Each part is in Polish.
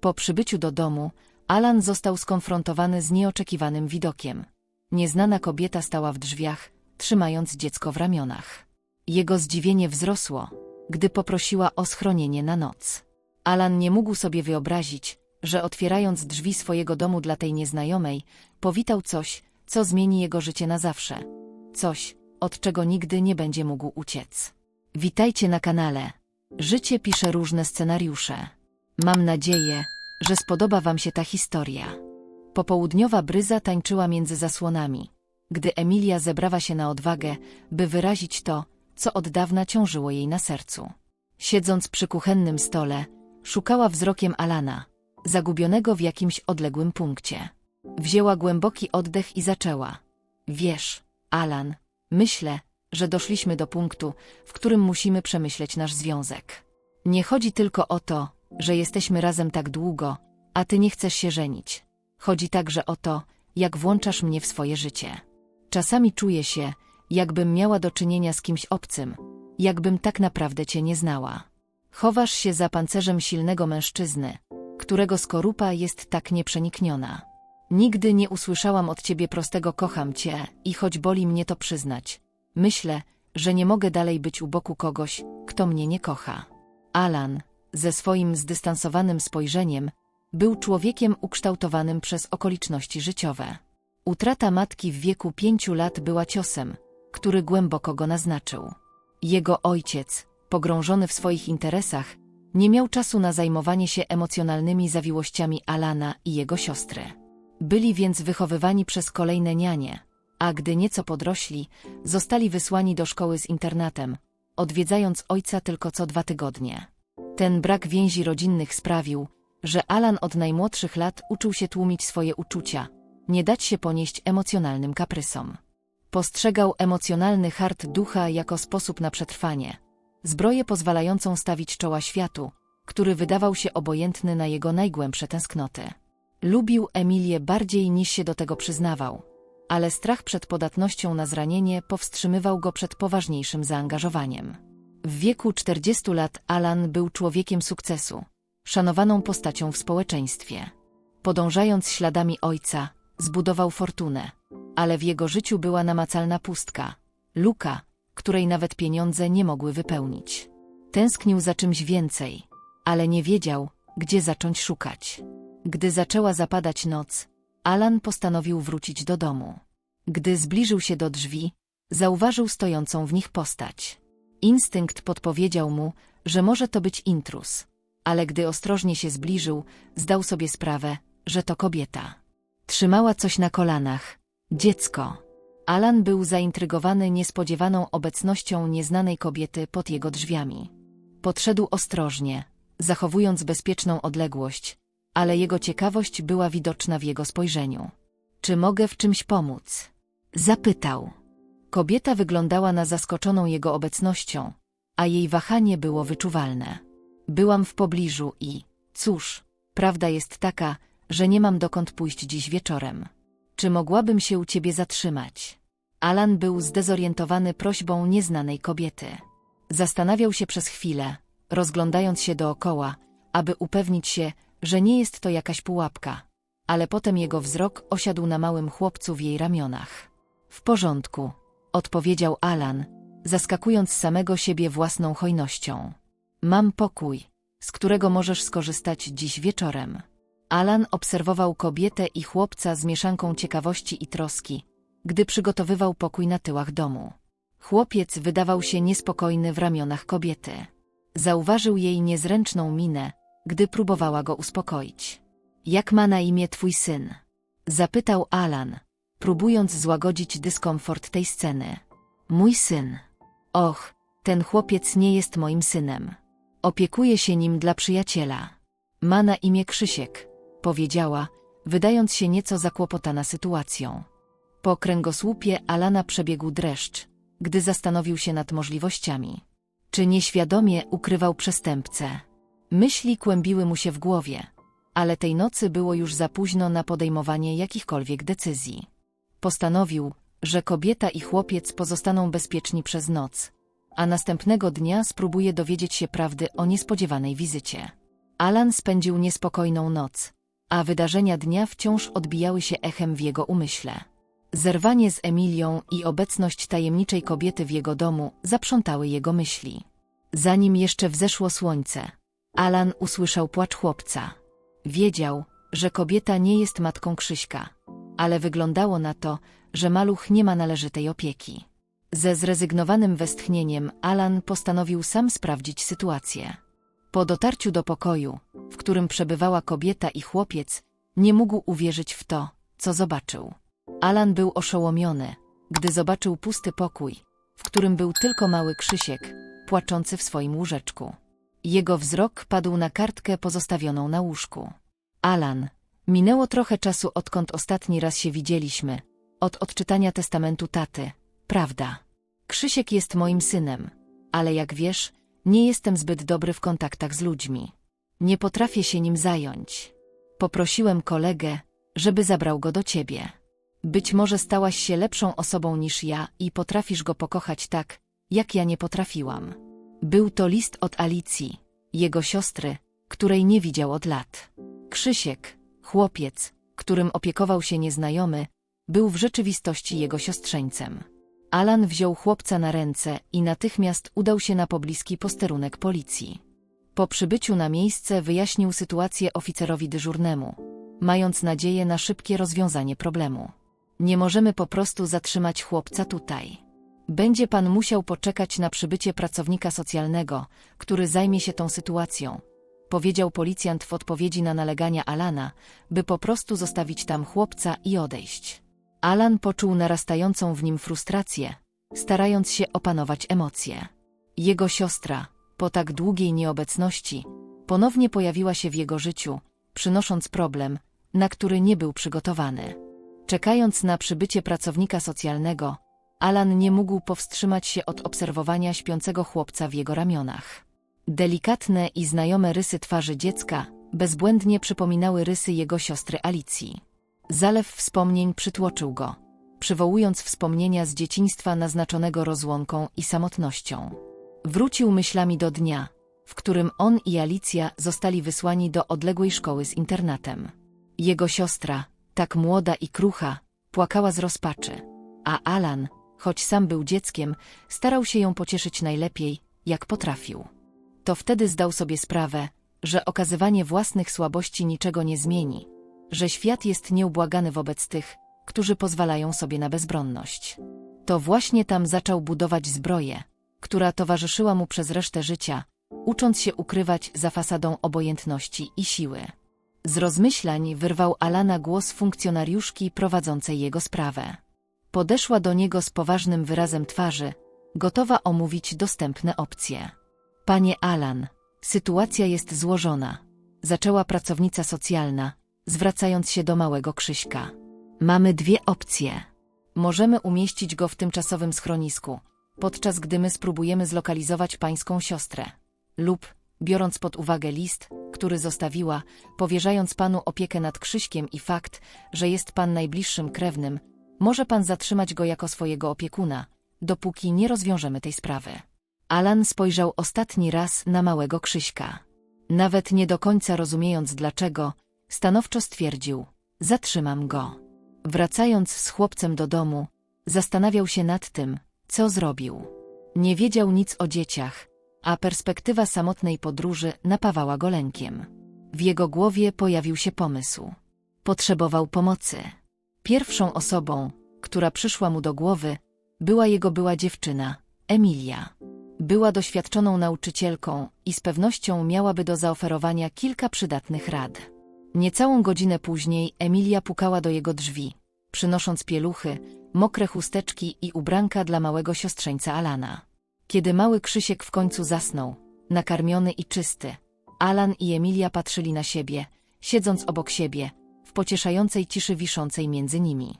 Po przybyciu do domu, Alan został skonfrontowany z nieoczekiwanym widokiem. Nieznana kobieta stała w drzwiach, trzymając dziecko w ramionach. Jego zdziwienie wzrosło, gdy poprosiła o schronienie na noc. Alan nie mógł sobie wyobrazić, że otwierając drzwi swojego domu dla tej nieznajomej, powitał coś, co zmieni jego życie na zawsze. Coś, od czego nigdy nie będzie mógł uciec. Witajcie na kanale. Życie pisze różne scenariusze. Mam nadzieję, że spodoba Wam się ta historia. Popołudniowa bryza tańczyła między zasłonami, gdy Emilia zebrała się na odwagę, by wyrazić to, co od dawna ciążyło jej na sercu. Siedząc przy kuchennym stole, szukała wzrokiem Alana, zagubionego w jakimś odległym punkcie. Wzięła głęboki oddech i zaczęła. Wiesz, Alan, myślę, że doszliśmy do punktu, w którym musimy przemyśleć nasz związek. Nie chodzi tylko o to, że jesteśmy razem tak długo, a ty nie chcesz się żenić. Chodzi także o to, jak włączasz mnie w swoje życie. Czasami czuję się, jakbym miała do czynienia z kimś obcym, jakbym tak naprawdę cię nie znała. Chowasz się za pancerzem silnego mężczyzny, którego skorupa jest tak nieprzenikniona. Nigdy nie usłyszałam od ciebie prostego kocham cię i choć boli mnie to przyznać, myślę, że nie mogę dalej być u boku kogoś, kto mnie nie kocha. Alan, ze swoim zdystansowanym spojrzeniem, był człowiekiem ukształtowanym przez okoliczności życiowe. Utrata matki w wieku pięciu lat była ciosem, który głęboko go naznaczył. Jego ojciec, pogrążony w swoich interesach, nie miał czasu na zajmowanie się emocjonalnymi zawiłościami Alana i jego siostry. Byli więc wychowywani przez kolejne nianie, a gdy nieco podrośli, zostali wysłani do szkoły z internatem, odwiedzając ojca tylko co dwa tygodnie. Ten brak więzi rodzinnych sprawił, że Alan od najmłodszych lat uczył się tłumić swoje uczucia, nie dać się ponieść emocjonalnym kaprysom. Postrzegał emocjonalny hart ducha jako sposób na przetrwanie, zbroję pozwalającą stawić czoła światu, który wydawał się obojętny na jego najgłębsze tęsknoty. Lubił Emilię bardziej niż się do tego przyznawał, ale strach przed podatnością na zranienie powstrzymywał go przed poważniejszym zaangażowaniem. W wieku 40 lat Alan był człowiekiem sukcesu, szanowaną postacią w społeczeństwie. Podążając śladami ojca, zbudował fortunę, ale w jego życiu była namacalna pustka, luka, której nawet pieniądze nie mogły wypełnić. Tęsknił za czymś więcej, ale nie wiedział, gdzie zacząć szukać. Gdy zaczęła zapadać noc, Alan postanowił wrócić do domu. Gdy zbliżył się do drzwi, zauważył stojącą w nich postać. Instynkt podpowiedział mu, że może to być intrus, ale gdy ostrożnie się zbliżył, zdał sobie sprawę, że to kobieta. Trzymała coś na kolanach. Dziecko. Alan był zaintrygowany niespodziewaną obecnością nieznanej kobiety pod jego drzwiami. Podszedł ostrożnie, zachowując bezpieczną odległość, ale jego ciekawość była widoczna w jego spojrzeniu. Czy mogę w czymś pomóc? Zapytał. Kobieta wyglądała na zaskoczoną jego obecnością, a jej wahanie było wyczuwalne. Byłam w pobliżu i, cóż, prawda jest taka, że nie mam dokąd pójść dziś wieczorem. Czy mogłabym się u ciebie zatrzymać? Alan był zdezorientowany prośbą nieznanej kobiety. Zastanawiał się przez chwilę, rozglądając się dookoła, aby upewnić się, że nie jest to jakaś pułapka, ale potem jego wzrok osiadł na małym chłopcu w jej ramionach. W porządku, odpowiedział Alan, zaskakując samego siebie własną hojnością. Mam pokój, z którego możesz skorzystać dziś wieczorem. Alan obserwował kobietę i chłopca z mieszanką ciekawości i troski, gdy przygotowywał pokój na tyłach domu. Chłopiec wydawał się niespokojny w ramionach kobiety. Zauważył jej niezręczną minę, gdy próbowała go uspokoić. Jak ma na imię twój syn? Zapytał Alan, próbując złagodzić dyskomfort tej sceny. Mój syn. Och, ten chłopiec nie jest moim synem. Opiekuję się nim dla przyjaciela. Ma na imię Krzysiek, powiedziała, wydając się nieco zakłopotana sytuacją. Po kręgosłupie Alana przebiegł dreszcz, gdy zastanowił się nad możliwościami. Czy nieświadomie ukrywał przestępcę? Myśli kłębiły mu się w głowie, ale tej nocy było już za późno na podejmowanie jakichkolwiek decyzji. Postanowił, że kobieta i chłopiec pozostaną bezpieczni przez noc, a następnego dnia spróbuje dowiedzieć się prawdy o niespodziewanej wizycie. Alan spędził niespokojną noc, a wydarzenia dnia wciąż odbijały się echem w jego umyśle. Zerwanie z Emilią i obecność tajemniczej kobiety w jego domu zaprzątały jego myśli. Zanim jeszcze wzeszło słońce, Alan usłyszał płacz chłopca. Wiedział, że kobieta nie jest matką Krzyśka, ale wyglądało na to, że maluch nie ma należytej opieki. Ze zrezygnowanym westchnieniem Alan postanowił sam sprawdzić sytuację. Po dotarciu do pokoju, w którym przebywała kobieta i chłopiec, nie mógł uwierzyć w to, co zobaczył. Alan był oszołomiony, gdy zobaczył pusty pokój, w którym był tylko mały Krzysiek, płaczący w swoim łóżeczku. Jego wzrok padł na kartkę pozostawioną na łóżku. Alan, minęło trochę czasu odkąd ostatni raz się widzieliśmy, od odczytania testamentu taty, prawda? Krzysiek jest moim synem, ale jak wiesz, nie jestem zbyt dobry w kontaktach z ludźmi. Nie potrafię się nim zająć. Poprosiłem kolegę, żeby zabrał go do ciebie. Być może stałaś się lepszą osobą niż ja i potrafisz go pokochać tak, jak ja nie potrafiłam. Był to list od Alicji, jego siostry, której nie widział od lat. Krzysiek, chłopiec, którym opiekował się nieznajomy, był w rzeczywistości jego siostrzeńcem. Alan wziął chłopca na ręce i natychmiast udał się na pobliski posterunek policji. Po przybyciu na miejsce wyjaśnił sytuację oficerowi dyżurnemu, mając nadzieję na szybkie rozwiązanie problemu. Nie możemy po prostu zatrzymać chłopca tutaj. Będzie pan musiał poczekać na przybycie pracownika socjalnego, który zajmie się tą sytuacją, powiedział policjant w odpowiedzi na nalegania Alana, by po prostu zostawić tam chłopca i odejść. Alan poczuł narastającą w nim frustrację, starając się opanować emocje. Jego siostra, po tak długiej nieobecności, ponownie pojawiła się w jego życiu, przynosząc problem, na który nie był przygotowany. Czekając na przybycie pracownika socjalnego, Alan nie mógł powstrzymać się od obserwowania śpiącego chłopca w jego ramionach. Delikatne i znajome rysy twarzy dziecka bezbłędnie przypominały rysy jego siostry Alicji. Zalew wspomnień przytłoczył go, przywołując wspomnienia z dzieciństwa naznaczonego rozłąką i samotnością. Wrócił myślami do dnia, w którym on i Alicja zostali wysłani do odległej szkoły z internatem. Jego siostra, tak młoda i krucha, płakała z rozpaczy, a Alan, choć sam był dzieckiem, starał się ją pocieszyć najlepiej, jak potrafił. To wtedy zdał sobie sprawę, że okazywanie własnych słabości niczego nie zmieni, że świat jest nieubłagany wobec tych, którzy pozwalają sobie na bezbronność. To właśnie tam zaczął budować zbroję, która towarzyszyła mu przez resztę życia, ucząc się ukrywać za fasadą obojętności i siły. Z rozmyślań wyrwał Alana głos funkcjonariuszki prowadzącej jego sprawę. Podeszła do niego z poważnym wyrazem twarzy, gotowa omówić dostępne opcje. Panie Alan, sytuacja jest złożona. Zaczęła pracownica socjalna, zwracając się do małego Krzyśka. Mamy dwie opcje. Możemy umieścić go w tymczasowym schronisku, podczas gdy my spróbujemy zlokalizować pańską siostrę. Lub, biorąc pod uwagę list, który zostawiła, powierzając panu opiekę nad Krzyśkiem i fakt, że jest pan najbliższym krewnym, może pan zatrzymać go jako swojego opiekuna, dopóki nie rozwiążemy tej sprawy. Alan spojrzał ostatni raz na małego Krzyśka. Nawet nie do końca rozumiejąc dlaczego, stanowczo stwierdził, zatrzymam go. Wracając z chłopcem do domu, zastanawiał się nad tym, co zrobił. Nie wiedział nic o dzieciach, a perspektywa samotnej podróży napawała go lękiem. W jego głowie pojawił się pomysł. Potrzebował pomocy. Pierwszą osobą, która przyszła mu do głowy, była jego była dziewczyna, Emilia. Była doświadczoną nauczycielką i z pewnością miałaby do zaoferowania kilka przydatnych rad. Niecałą godzinę później Emilia pukała do jego drzwi, przynosząc pieluchy, mokre chusteczki i ubranka dla małego siostrzeńca Alana. Kiedy mały Krzysiek w końcu zasnął, nakarmiony i czysty, Alan i Emilia patrzyli na siebie, siedząc obok siebie, w pocieszającej ciszy wiszącej między nimi.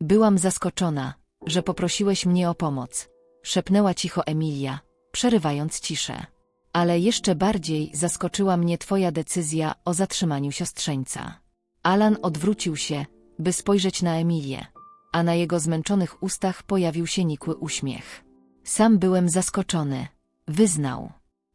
Byłam zaskoczona, że poprosiłeś mnie o pomoc, szepnęła cicho Emilia, przerywając ciszę. Ale jeszcze bardziej zaskoczyła mnie twoja decyzja o zatrzymaniu siostrzeńca. Alan odwrócił się, by spojrzeć na Emilię, a na jego zmęczonych ustach pojawił się nikły uśmiech. Sam byłem zaskoczony. Wyznał.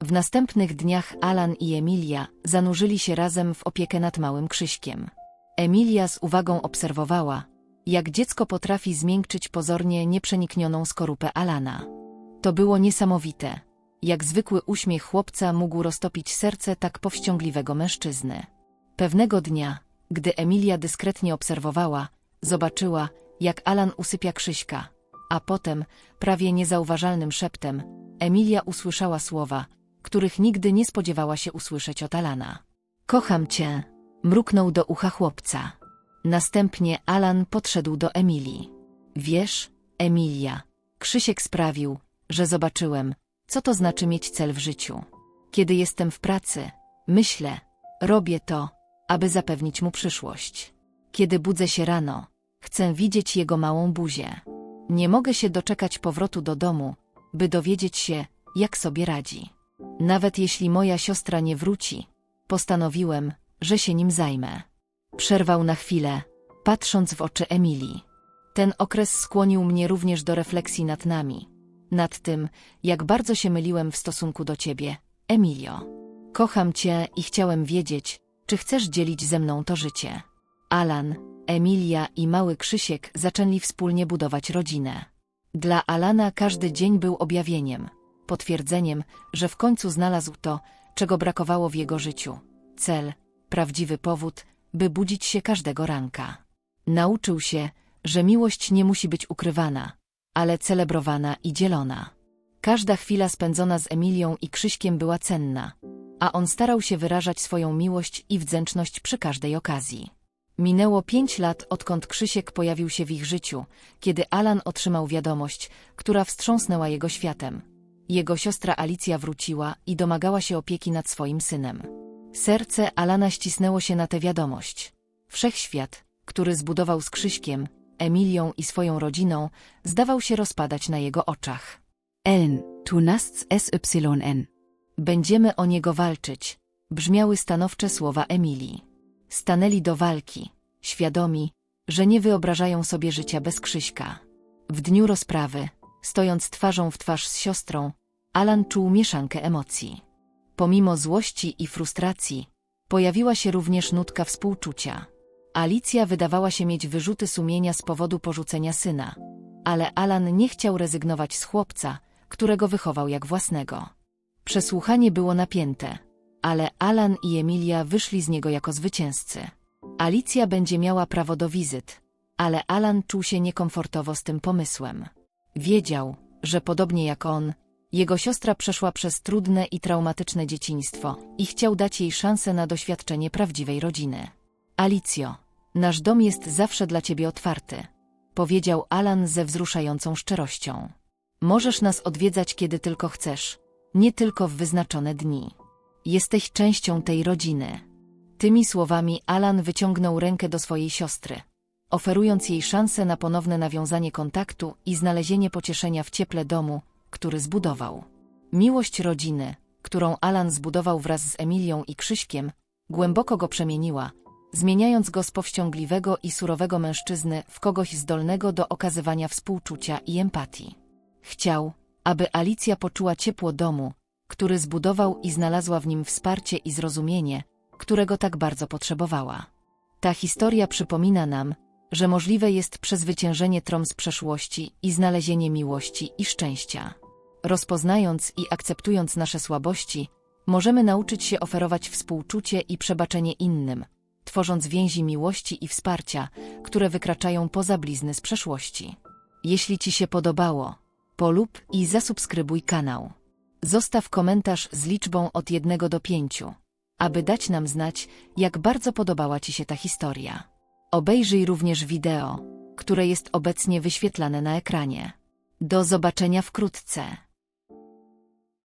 W następnych dniach Alan i Emilia zanurzyli się razem w opiekę nad małym Krzyśkiem. Emilia z uwagą obserwowała, jak dziecko potrafi zmiękczyć pozornie nieprzeniknioną skorupę Alana. To było niesamowite, jak zwykły uśmiech chłopca mógł roztopić serce tak powściągliwego mężczyzny. Pewnego dnia, gdy Emilia dyskretnie obserwowała, zobaczyła, jak Alan usypia Krzyśka, a potem, prawie niezauważalnym szeptem, Emilia usłyszała słowa, których nigdy nie spodziewała się usłyszeć od Alana. Kocham cię, mruknął do ucha chłopca. Następnie Alan podszedł do Emilii. Wiesz, Emilia, Krzysiek sprawił, że zobaczyłem, co to znaczy mieć cel w życiu. Kiedy jestem w pracy, myślę, robię to, aby zapewnić mu przyszłość. Kiedy budzę się rano, chcę widzieć jego małą buzię. Nie mogę się doczekać powrotu do domu, by dowiedzieć się, jak sobie radzi. Nawet jeśli moja siostra nie wróci, postanowiłem, że się nim zajmę. Przerwał na chwilę, patrząc w oczy Emilii. Ten okres skłonił mnie również do refleksji nad nami. Nad tym, jak bardzo się myliłem w stosunku do ciebie, Emilio. Kocham cię i chciałem wiedzieć, czy chcesz dzielić ze mną to życie. Alan, Emilia i mały Krzysiek zaczęli wspólnie budować rodzinę. Dla Alana każdy dzień był objawieniem, potwierdzeniem, że w końcu znalazł to, czego brakowało w jego życiu. Cel, prawdziwy powód, by budzić się każdego ranka. Nauczył się, że miłość nie musi być ukrywana, ale celebrowana i dzielona. Każda chwila spędzona z Emilią i Krzyśkiem była cenna, a on starał się wyrażać swoją miłość i wdzięczność przy każdej okazji. Minęło pięć lat, odkąd Krzysiek pojawił się w ich życiu, kiedy Alan otrzymał wiadomość, która wstrząsnęła jego światem. Jego siostra Alicja wróciła i domagała się opieki nad swoim synem. Serce Alana ścisnęło się na tę wiadomość. Wszechświat, który zbudował z Krzyśkiem, Emilią i swoją rodziną, zdawał się rozpadać na jego oczach. Ellen, tu nasts SYN. Będziemy o niego walczyć, brzmiały stanowcze słowa Emilii. Stanęli do walki, świadomi, że nie wyobrażają sobie życia bez Krzyśka. W dniu rozprawy, stojąc twarzą w twarz z siostrą, Alan czuł mieszankę emocji. Pomimo złości i frustracji, pojawiła się również nutka współczucia. Alicja wydawała się mieć wyrzuty sumienia z powodu porzucenia syna, ale Alan nie chciał rezygnować z chłopca, którego wychował jak własnego. Przesłuchanie było napięte, ale Alan i Emilia wyszli z niego jako zwycięzcy. Alicja będzie miała prawo do wizyt, ale Alan czuł się niekomfortowo z tym pomysłem. Wiedział, że podobnie jak on, jego siostra przeszła przez trudne i traumatyczne dzieciństwo i chciał dać jej szansę na doświadczenie prawdziwej rodziny. Alicjo, nasz dom jest zawsze dla ciebie otwarty, powiedział Alan ze wzruszającą szczerością. Możesz nas odwiedzać kiedy tylko chcesz, nie tylko w wyznaczone dni. Jesteś częścią tej rodziny. Tymi słowami Alan wyciągnął rękę do swojej siostry, oferując jej szansę na ponowne nawiązanie kontaktu i znalezienie pocieszenia w cieple domu, który zbudował. Miłość rodziny, którą Alan zbudował wraz z Emilią i Krzyśkiem, głęboko go przemieniła, zmieniając go z powściągliwego i surowego mężczyzny w kogoś zdolnego do okazywania współczucia i empatii. Chciał, aby Alicja poczuła ciepło domu, który zbudował i znalazła w nim wsparcie i zrozumienie, którego tak bardzo potrzebowała. Ta historia przypomina nam, że możliwe jest przezwyciężenie trom z przeszłości i znalezienie miłości i szczęścia. Rozpoznając i akceptując nasze słabości, możemy nauczyć się oferować współczucie i przebaczenie innym, tworząc więzi miłości i wsparcia, które wykraczają poza blizny z przeszłości. Jeśli Ci się podobało, polub i zasubskrybuj kanał. Zostaw komentarz z liczbą od 1 do 5, aby dać nam znać, jak bardzo podobała Ci się ta historia. Obejrzyj również wideo, które jest obecnie wyświetlane na ekranie. Do zobaczenia wkrótce.